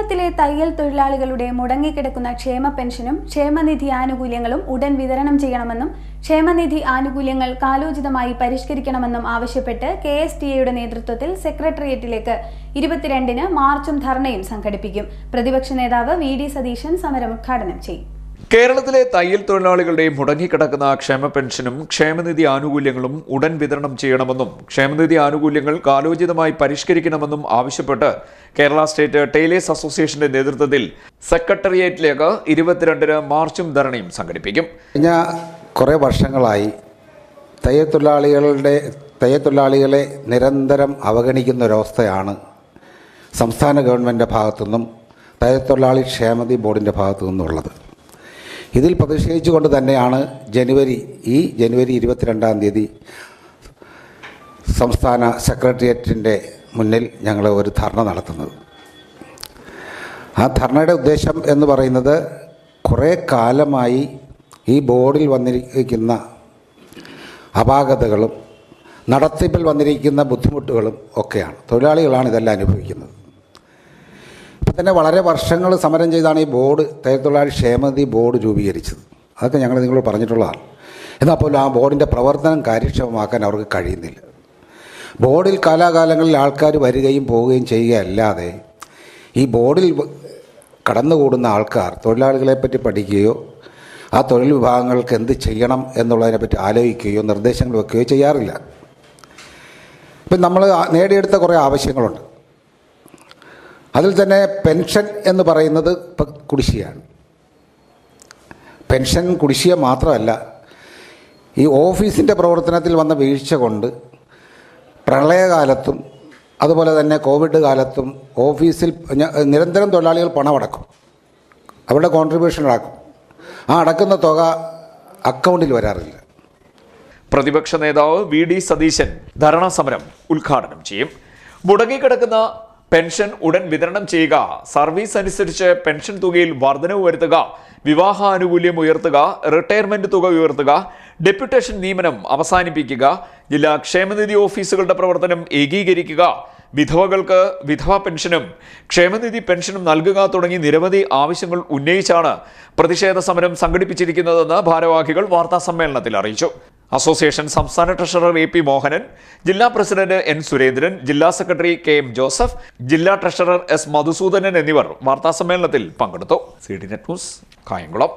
കേരളത്തിലെ തയ്യൽ തൊഴിലാളികളുടെ മുടങ്ങിക്കിടക്കുന്ന ക്ഷേമ പെൻഷനും ക്ഷേമനിധി ആനുകൂല്യങ്ങളും ഉടൻ വിതരണം ചെയ്യണമെന്നും ക്ഷേമനിധി ആനുകൂല്യങ്ങൾ കാലോചിതമായി പരിഷ്കരിക്കണമെന്നും ആവശ്യപ്പെട്ട് കെ എസ് ടി എയുടെ നേതൃത്വത്തിൽ സെക്രട്ടേറിയറ്റിലേക്ക് ഇരുപത്തിരണ്ടിന് മാർച്ചും ധർണയും സംഘടിപ്പിക്കും. പ്രതിപക്ഷ നേതാവ് വി ഡി സതീശൻ സമരം ഉദ്ഘാടനം ചെയ്യും. കേരളത്തിലെ തയ്യൽ തൊഴിലാളികളുടെ മുടങ്ങിക്കിടക്കുന്ന ക്ഷേമ പെൻഷനും ക്ഷേമനിധി ആനുകൂല്യങ്ങളും ഉടൻ വിതരണം ചെയ്യണമെന്നും ക്ഷേമനിധി ആനുകൂല്യങ്ങൾ കാലോചിതമായി പരിഷ്കരിക്കണമെന്നും ആവശ്യപ്പെട്ട് കേരള സ്റ്റേറ്റ് ടൈലേഴ്സ് അസോസിയേഷന്റെ നേതൃത്വത്തിൽ സെക്രട്ടേറിയറ്റിലേക്ക് ഇരുപത്തിരണ്ടിന് മാർച്ചും ധരണയും സംഘടിപ്പിക്കും. കഴിഞ്ഞ കുറേ വർഷങ്ങളായി തയ്യൽ തൊഴിലാളികളുടെ തയ്യൽ തൊഴിലാളികളെ നിരന്തരം അവഗണിക്കുന്ന ഒരവസ്ഥയാണ് സംസ്ഥാന ഗവൺമെന്റിന്റെ ഭാഗത്തുനിന്നും തയ്യൽ തൊഴിലാളി ക്ഷേമതി ബോർഡിന്റെ ഭാഗത്തു നിന്നുള്ളത് ഇതിൽ പ്രതിഷേധിച്ചുകൊണ്ട് തന്നെയാണ് ജനുവരി ഈ ജനുവരി ഇരുപത്തിരണ്ടാം തീയതി സംസ്ഥാന സെക്രട്ടേറിയറ്റിന്റെ മുന്നിൽ ഞങ്ങൾ ഒരു ധർണ നടത്തുന്നത്. ആ ധർണയുടെ ഉദ്ദേശം എന്ന് പറയുന്നത് കുറേ കാലമായി ഈ ബോർഡിൽ വന്നിരിക്കുന്ന അപാകതകളും നടത്തിപ്പിൽ വന്നിരിക്കുന്ന ബുദ്ധിമുട്ടുകളും ഒക്കെയാണ്. തൊഴിലാളികളാണ് ഇതെല്ലാം അനുഭവിക്കുന്നത്. തന്നെ വളരെ വർഷങ്ങൾ സമരം ചെയ്താണ് ഈ ബോർഡ് തൊഴിലാളി ക്ഷേമനിധി ബോർഡ് രൂപീകരിച്ചത്. അതൊക്കെ ഞങ്ങൾ നിങ്ങളോട് പറഞ്ഞിട്ടുള്ളതാണ്. എന്നാൽ പോലും ആ ബോർഡിന്റെ പ്രവർത്തനം കാര്യക്ഷമമാക്കാൻ അവർക്ക് കഴിയുന്നില്ല. ബോർഡിൽ കാലാകാലങ്ങളിൽ ആൾക്കാർ വരികയും പോവുകയും ചെയ്യുകയല്ലാതെ ഈ ബോർഡിൽ കടന്നുകൂടുന്ന ആൾക്കാർ തൊഴിലാളികളെ പറ്റി പഠിക്കുകയോ ആ തൊഴിൽ വിഭാഗങ്ങൾക്ക് എന്ത് ചെയ്യണം എന്നുള്ളതിനെ പറ്റി ആലോചിക്കുകയോ നിർദ്ദേശങ്ങൾ വെക്കുകയോ ചെയ്യാറില്ല. ഇപ്പം നമ്മൾ നേടിയെടുത്ത കുറേ ആവശ്യങ്ങളുണ്ട്. അതിൽ തന്നെ പെൻഷൻ എന്ന് പറയുന്നത് ഇപ്പം കുടിശ്ശികയാണ്. പെൻഷൻ കുടിശ്ശിക മാത്രമല്ല ഈ ഓഫീസിന്റെ പ്രവർത്തനത്തിൽ വന്ന വീഴ്ച കൊണ്ട് പ്രളയകാലത്തും അതുപോലെ തന്നെ കോവിഡ് കാലത്തും ഓഫീസിൽ നിരന്തരം തൊഴിലാളികൾ പണമടക്കും. അവരുടെ കോൺട്രിബ്യൂഷൻ അടക്കും. ആ അടക്കുന്ന തുക അക്കൗണ്ടിൽ വരാറില്ല. പ്രതിപക്ഷ നേതാവ് വി ഡി സതീശൻ ധരണാ സമരം ഉദ്ഘാടനം ചെയ്യും. മുടങ്ങിക്കിടക്കുന്ന പെൻഷൻ ഉടൻ വിതരണം ചെയ്യുക. സർവീസ് അനുസരിച്ച് പെൻഷൻ തുകയിൽ വർധനവ് വരുത്തുക. വിവാഹാനുകൂല്യം ഉയർത്തുക. റിട്ടയർമെന്റ് തുക ഉയർത്തുക. ഡെപ്യൂട്ടേഷൻ നിയമനം അവസാനിപ്പിക്കുക. ജില്ലാ ക്ഷേമനിധി ഓഫീസുകളുടെ പ്രവർത്തനം ഏകീകരിക്കുക. വിധവകൾക്ക് വിധവ പെൻഷനും ക്ഷേമനിധി പെൻഷനും നൽകുക തുടങ്ങി നിരവധി ആവശ്യങ്ങൾ ഉന്നയിച്ചാണ് പ്രതിഷേധ സമരം സംഘടിപ്പിച്ചിരിക്കുന്നതെന്ന് ഭാരവാഹികൾ വാർത്താ സമ്മേളനത്തിൽ അറിയിച്ചു. അസോസിയേഷൻ സംസ്ഥാന ട്രഷറർ എ പി മോഹനൻ ജില്ലാ പ്രസിഡന്റ് എൻ സുരേന്ദ്രൻ ജില്ലാ സെക്രട്ടറി കെ എം ജോസഫ് ജില്ലാ ട്രഷറർ എസ് മധുസൂദനൻ എന്നിവർ വാർത്താസമ്മേളനത്തിൽ പങ്കെടുത്തു. C D net news Kayamkulam.